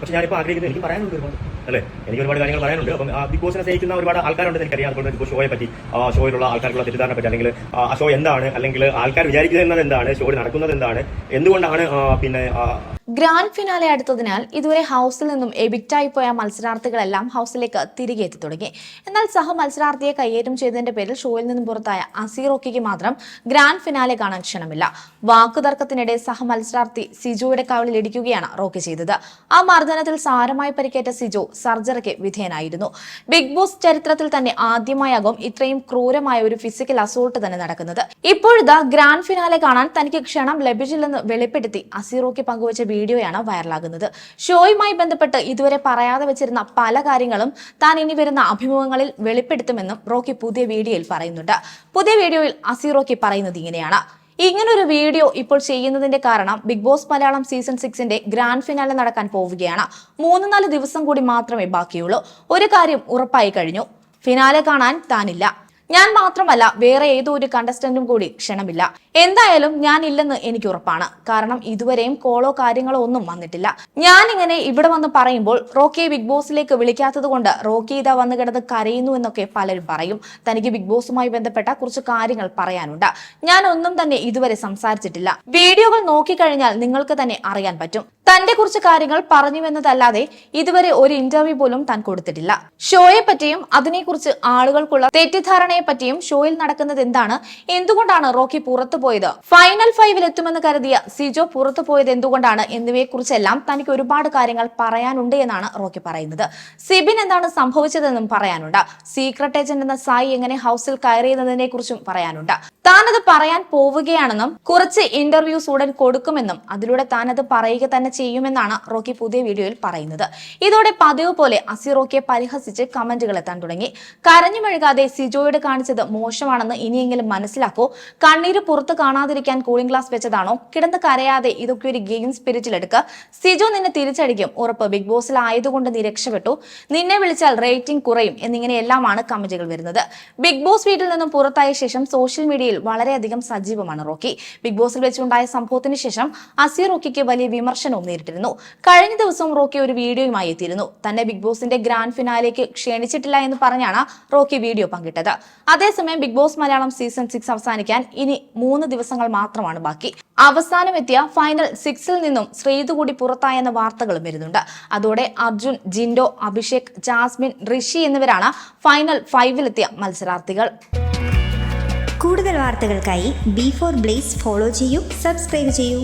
പക്ഷെ ഞാനിപ്പോൾ ആഗ്രഹിക്കുന്നത് എനിക്ക് പറയാനുണ്ട് ഒരുപാട്. അല്ലേ? എനിക്ക് ഒരുപാട് കാര്യങ്ങൾ പറയാനുണ്ട്. അപ്പം ബിഗ് ബോസിനെ സ്നേഹിക്കുന്ന ഒരുപാട് ആൾക്കാരുണ്ട് എനിക്കറിയാം. അതുകൊണ്ട് ബിഗ് ഷോയെ പറ്റി ആ ഷോയിലുള്ള ആൾക്കാർക്കുള്ള തെറ്റിദ്ധാരണ പറ്റി അല്ലെങ്കിൽ ആ ഷോ എന്താണ് അല്ലെങ്കിൽ ആൾക്കാർ വിചാരിക്കുന്നത് എന്താണ് ഷോയിൽ നടക്കുന്നത് എന്താണ് എന്തുകൊണ്ടാണ് പിന്നെ ഗ്രാൻഡ് ഫിനാലെ അടുത്തതിനാൽ ഇതുവരെ ഹൗസിൽ നിന്നും എബിക്റ്റായി പോയ മത്സരാർത്ഥികളെല്ലാം ഹൗസിലേക്ക് തിരികെ എത്തി തുടങ്ങി. എന്നാൽ സഹ മത്സരാർത്ഥിയെ കയ്യേറ്റം ചെയ്തതിന്റെ പേരിൽ ഷോയിൽ നിന്നും പുറത്തായ അസീറോക്കിക്ക് മാത്രം ഗ്രാൻഡ് ഫിനാലെ കാണാൻ ക്ഷണമില്ല. വാക്കുതർക്കത്തിനിടെ സഹ മത്സരാർത്ഥി സിജോയുടെ കവളിൽ ഇടിക്കുകയാണ് റോക്കി ചെയ്തത്. ആ മർദ്ദനത്തിൽ സാരമായി പരിക്കേറ്റ സിജോ സർജറിക്ക് വിധേയനായിരുന്നു. ബിഗ് ബോസ് ചരിത്രത്തിൽ തന്നെ ആദ്യമായാകും ഇത്രയും ക്രൂരമായ ഒരു ഫിസിക്കൽ അസോൾട്ട് തന്നെ നടക്കുന്നത്. ഇപ്പോഴിതാ ഗ്രാൻഡ് ഫിനാലെ കാണാൻ തനിക്ക് ക്ഷണം ലഭിച്ചില്ലെന്ന് വെളിപ്പെടുത്തി അസീറോക്കി പങ്കുവച്ച വീഡിയോയാണ് വൈറലാകുന്നത്. ഷോയുമായി ബന്ധപ്പെട്ട് ഇതുവരെ പറയാതെ വെച്ചിരുന്ന പല കാര്യങ്ങളും താൻ ഇനി വരുന്ന അഭിമുഖങ്ങളിൽ വെളിപ്പെടുത്തുമെന്നും റോക്കി പുതിയ വീഡിയോയിൽ പറയുന്നുണ്ട്. പുതിയ വീഡിയോയിൽ അസീറോക്കി പറയുന്നത് ഇങ്ങനെയാണ്. ഇങ്ങനൊരു വീഡിയോ ഇപ്പോൾ ചെയ്യുന്നതിന്റെ കാരണം ബിഗ് ബോസ് മലയാളം സീസൺ സിക്സിന്റെ ഗ്രാൻഡ് ഫിനാലെ നടക്കാൻ പോവുകയാണ്. മൂന്ന് നാല് ദിവസം കൂടി മാത്രമേ ബാക്കിയുള്ളൂ. ഒരു കാര്യം ഉറപ്പായി കഴിഞ്ഞു. ഫിനാലെ കാണാൻ താനില്ല. ഞാൻ മാത്രമല്ല വേറെ ഏതോ ഒരു കണ്ടസ്റ്റന്റും കൂടി ക്ഷണമില്ല. എന്തായാലും ഞാൻ ഇല്ലെന്ന് എനിക്ക് ഉറപ്പാണ്. കാരണം ഇതുവരെയും കോളോ കാര്യങ്ങളോ ഒന്നും വന്നിട്ടില്ല. ഞാൻ ഇങ്ങനെ ഇവിടെ വന്ന് പറയുമ്പോൾ റോക്കിയെ ബിഗ് ബോസിലേക്ക് വിളിക്കാത്തത് കൊണ്ട് റോക്കി ഇതാ വന്ന് കിടന്ന് കരയുന്നു എന്നൊക്കെ പലരും പറയും. തനിക്ക് ബിഗ് ബോസുമായി ബന്ധപ്പെട്ട കുറച്ച് കാര്യങ്ങൾ പറയാനുണ്ട്. ഞാൻ ഒന്നും തന്നെ ഇതുവരെ സംസാരിച്ചിട്ടില്ല. വീഡിയോകൾ നോക്കിക്കഴിഞ്ഞാൽ നിങ്ങൾക്ക് തന്നെ അറിയാൻ പറ്റും. തന്റെ കുറിച്ച് കാര്യങ്ങൾ പറഞ്ഞുവെന്നതല്ലാതെ ഇതുവരെ ഒരു ഇന്റർവ്യൂ പോലും താൻ കൊടുത്തിട്ടില്ല. ഷോയെ പറ്റിയും അതിനെക്കുറിച്ച് ആളുകൾക്കുള്ള തെറ്റിദ്ധാരണയെ പറ്റിയും ഷോയിൽ നടക്കുന്നത് എന്താണ്? എന്തുകൊണ്ടാണ് റോക്കി പുറത്തു പോയത്? ഫൈനൽ ഫൈവിൽ എത്തുമെന്ന് കരുതിയ സിജോ പുറത്തു പോയത് എന്തുകൊണ്ടാണ്? എന്നിവയെ എന്നിവയെക്കുറിച്ചെല്ലാം തനിക്ക് ഒരുപാട് കാര്യങ്ങൾ പറയാനുണ്ട് എന്നാണ് റോക്കി പറയുന്നത്. സിബിൻ എന്താണ് സംഭവിച്ചതെന്നും പറയാനുണ്ട്. സീക്രട്ട് ഏജന്റ് എന്ന സായി എങ്ങനെ ഹൗസിൽ കയറിയതിനെ കുറിച്ചും പറയാനുണ്ട്. താനത് പറയാൻ പോവുകയാണെന്നും കുറച്ച് ഇന്റർവ്യൂസ് ഉടൻ കൊടുക്കുമെന്നും അതിലൂടെ താനത് പറയുക തന്നെ ചെയ്യുമെന്നാണ് റോക്കി പുതിയ വീഡിയോയിൽ പറയുന്നത്. ഇതോടെ പതിവ് പോലെ അസി റോക്കിയെ പരിഹസിച്ച് കമന്റുകൾ എത്താൻ തുടങ്ങി. കരഞ്ഞു മെഴുകാതെ സിജോയോട് കാണിച്ചത് മോശമാണെന്ന് ഇനിയെങ്കിലും മനസ്സിലാക്കൂ. കണ്ണീര് പുറത്ത് കാണാതിരിക്കാൻ കൂളിംഗ് ഗ്ലാസ് വെച്ചതാണോ? കിടന്ന് കരയാതെ ഇതൊക്കെ ഒരു ഗെയിം സ്പിരിറ്റിൽ എടുക്കുക. സിജോ നിന്നെ തിരിച്ചടിക്കും ഉറപ്പ്. ബിഗ് ബോസിൽ ആയതുകൊണ്ട് നീ രക്ഷപ്പെട്ടു. നിന്നെ വിളിച്ചാൽ റേറ്റിംഗ് കുറയും എന്നിങ്ങനെയെല്ലാമാണ് കമന്റുകൾ വരുന്നത്. ബിഗ് ബോസ് വീട്ടിൽ നിന്നും പുറത്തായ ശേഷം സോഷ്യൽ മീഡിയയിൽ വളരെയധികം സജീവമാണ് റോക്കി. ബിഗ് ബോസിൽ വെച്ചുണ്ടായ സംഭവത്തിന് ശേഷം അസീർ റോക്കിക്ക് വലിയ വിമർശനവും നേരിട്ടിരുന്നു. കഴിഞ്ഞ ദിവസം റോക്കി ഒരു വീഡിയോയുമായി എത്തിയിരുന്നു. തന്നെ ബിഗ് ബോസിന്റെ ഗ്രാൻഡ് ഫിനാലേക്ക് ക്ഷണിച്ചിട്ടില്ല എന്ന് പറഞ്ഞാണ് റോക്കി വീഡിയോ പങ്കിട്ടത്. അതേസമയം big boss Malayalam season six അവസാനിക്കാൻ ഇനി മൂന്ന് ദിവസങ്ങൾ മാത്രമാണ് ബാക്കി. അവസാനം എത്തിയ ഫൈനൽ സിക്സിൽ നിന്നും ശ്രീതു കൂടി പുറത്തായെന്ന വാർത്തകളും വരുന്നുണ്ട്. അതോടെ അർജുൻ ജിൻഡോ അഭിഷേക് ജാസ്മിൻ ഋഷി എന്നിവരാണ് ഫൈനൽ ഫൈവിലെത്തിയ മത്സരാർത്ഥികൾ. കൂടുതൽ വാർത്തകൾക്കായി ബി ഫോർ ബ്ലേസ് ഫോളോ ചെയ്യൂ സബ്സ്ക്രൈബ് ചെയ്യൂ.